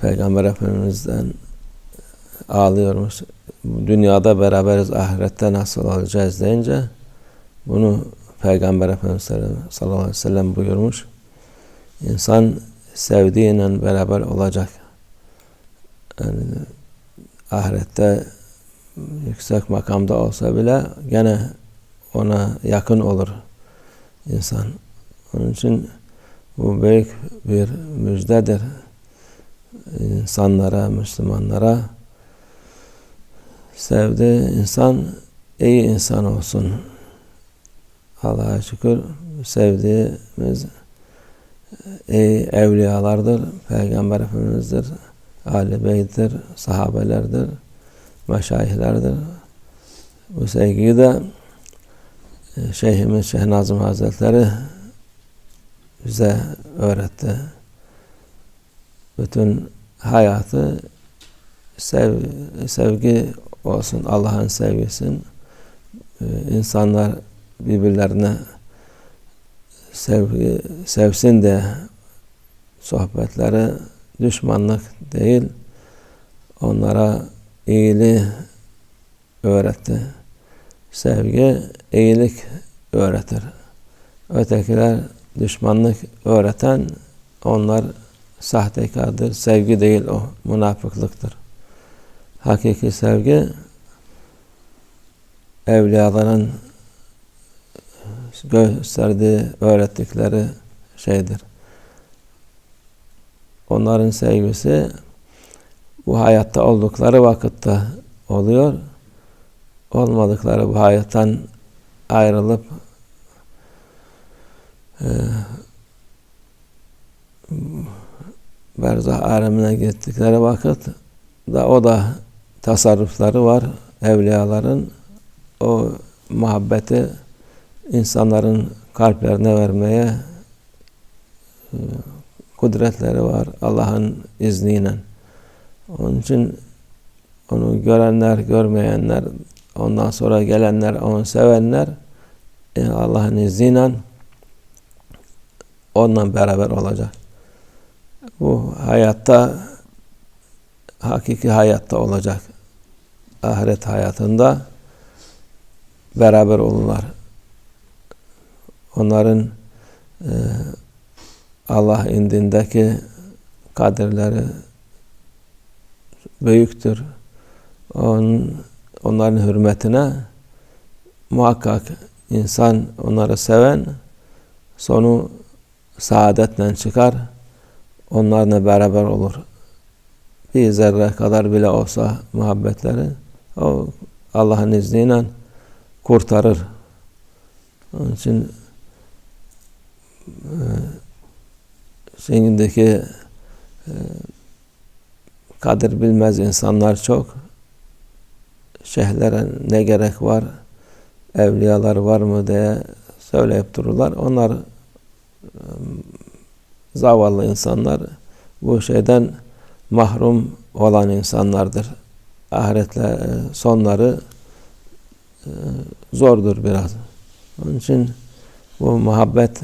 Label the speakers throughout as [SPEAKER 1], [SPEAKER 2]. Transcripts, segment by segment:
[SPEAKER 1] Peygamber Efendimiz'den ağlıyormuş. Dünyada beraberiz ahirette nasıl olacağız deyince bunu Peygamber Efendimiz sallallahu aleyhi ve sellem buyurmuş. İnsan sevdiğiyle beraber olacak. Yani ahirette yüksek makamda olsa bile gene ona yakın olur insan. Onun için bu büyük bir müjdedir insanlara, Müslümanlara. Sevdiği insan iyi insan olsun. Allah'a şükür sevdiğimiz iyi evliyalardır, Peygamber Efendimiz'dir, Ali Bey'dir, sahabelerdir, meşayihlerdir. Bu sevgiyi de Şeyhimiz Şeyh Nazım Hazretleri bize öğretti. Bütün hayatı sev, sevgi olsun, Allah'ın sevgisin. İnsanlar birbirlerine sevgi, sevsin de sohbetleri düşmanlık değil, onlara iyiliği öğretti. Sevgi, iyilik öğretir. Ötekiler düşmanlık öğreten onlar sahtekardır. Sevgi değil o, münafıklıktır. Hakiki sevgi evliyaların gösterdiği, öğrettikleri şeydir. Onların sevgisi bu hayatta oldukları vakitte oluyor. Olmadıkları bu hayattan ayrılıp e, berzah alemine gittikleri vakit da o da tasarrufları var evliyaların o muhabbeti insanların kalplerine vermeye e, kudretleri var Allah'ın izniyle. Onun için onu görenler, görmeyenler, ondan sonra gelenler, onu sevenler e, Allah'ın izniyle onunla beraber olacak. Bu hayatta hakiki hayatta olacak. Ahiret hayatında beraber olurlar. Onların e, Allah indindeki kaderleri büyüktür. Onun, onların hürmetine muhakkak insan onları seven sonu saadetle çıkar. Onlarla beraber olur. Bir zerre kadar bile olsa muhabbetleri o Allah'ın izniyle kurtarır. Onun için e, şimdiki e, kadir bilmez insanlar çok. Şeyhlere ne gerek var, evliyalar var mı diye söyleyip dururlar. Onlar e, zavallı insanlar bu şeyden mahrum olan insanlardır. Ahiretle e, sonları e, zordur biraz. Onun için bu muhabbet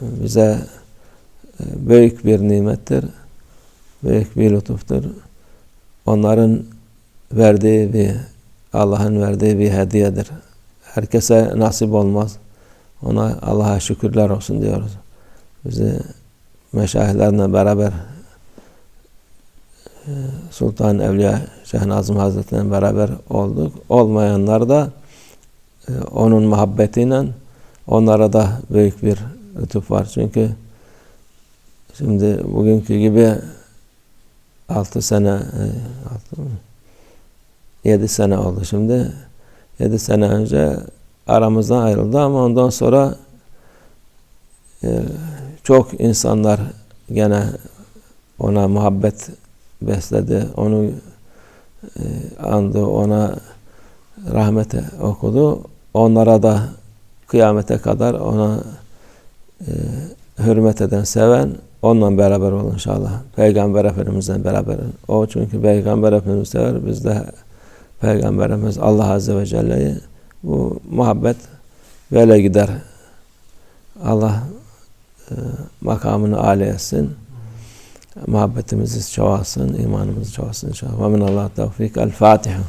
[SPEAKER 1] bize büyük bir nimettir. Büyük bir lütuftur. Onların verdiği bir Allah'ın verdiği bir hediyedir. Herkese nasip olmaz. Ona Allah'a şükürler olsun diyoruz. Bizi meşayihlerle beraber Sultan Evliya Şeyh Nazım Hazretleri'yle beraber olduk. Olmayanlar da onun muhabbetiyle onlara da büyük bir lütuf var. Çünkü şimdi bugünkü gibi altı sene altı mı? yedi sene oldu şimdi. Yedi sene önce aramızdan ayrıldı ama ondan sonra e, çok insanlar gene ona muhabbet besledi, onu e, andı, ona rahmete okudu. Onlara da kıyamete kadar ona e, hürmet eden, seven onunla beraber olun inşallah. Peygamber Efendimizle beraber. O çünkü Peygamber Efendimiz sever. Biz de Peygamber Allah Azze ve Celle'yi bu muhabbet böyle gider. Allah makamını âli etsin. Muhabbetimizi çoğalsın, imanımızı çoğalsın inşallah. Ve minallah tevfik. El Fatiha.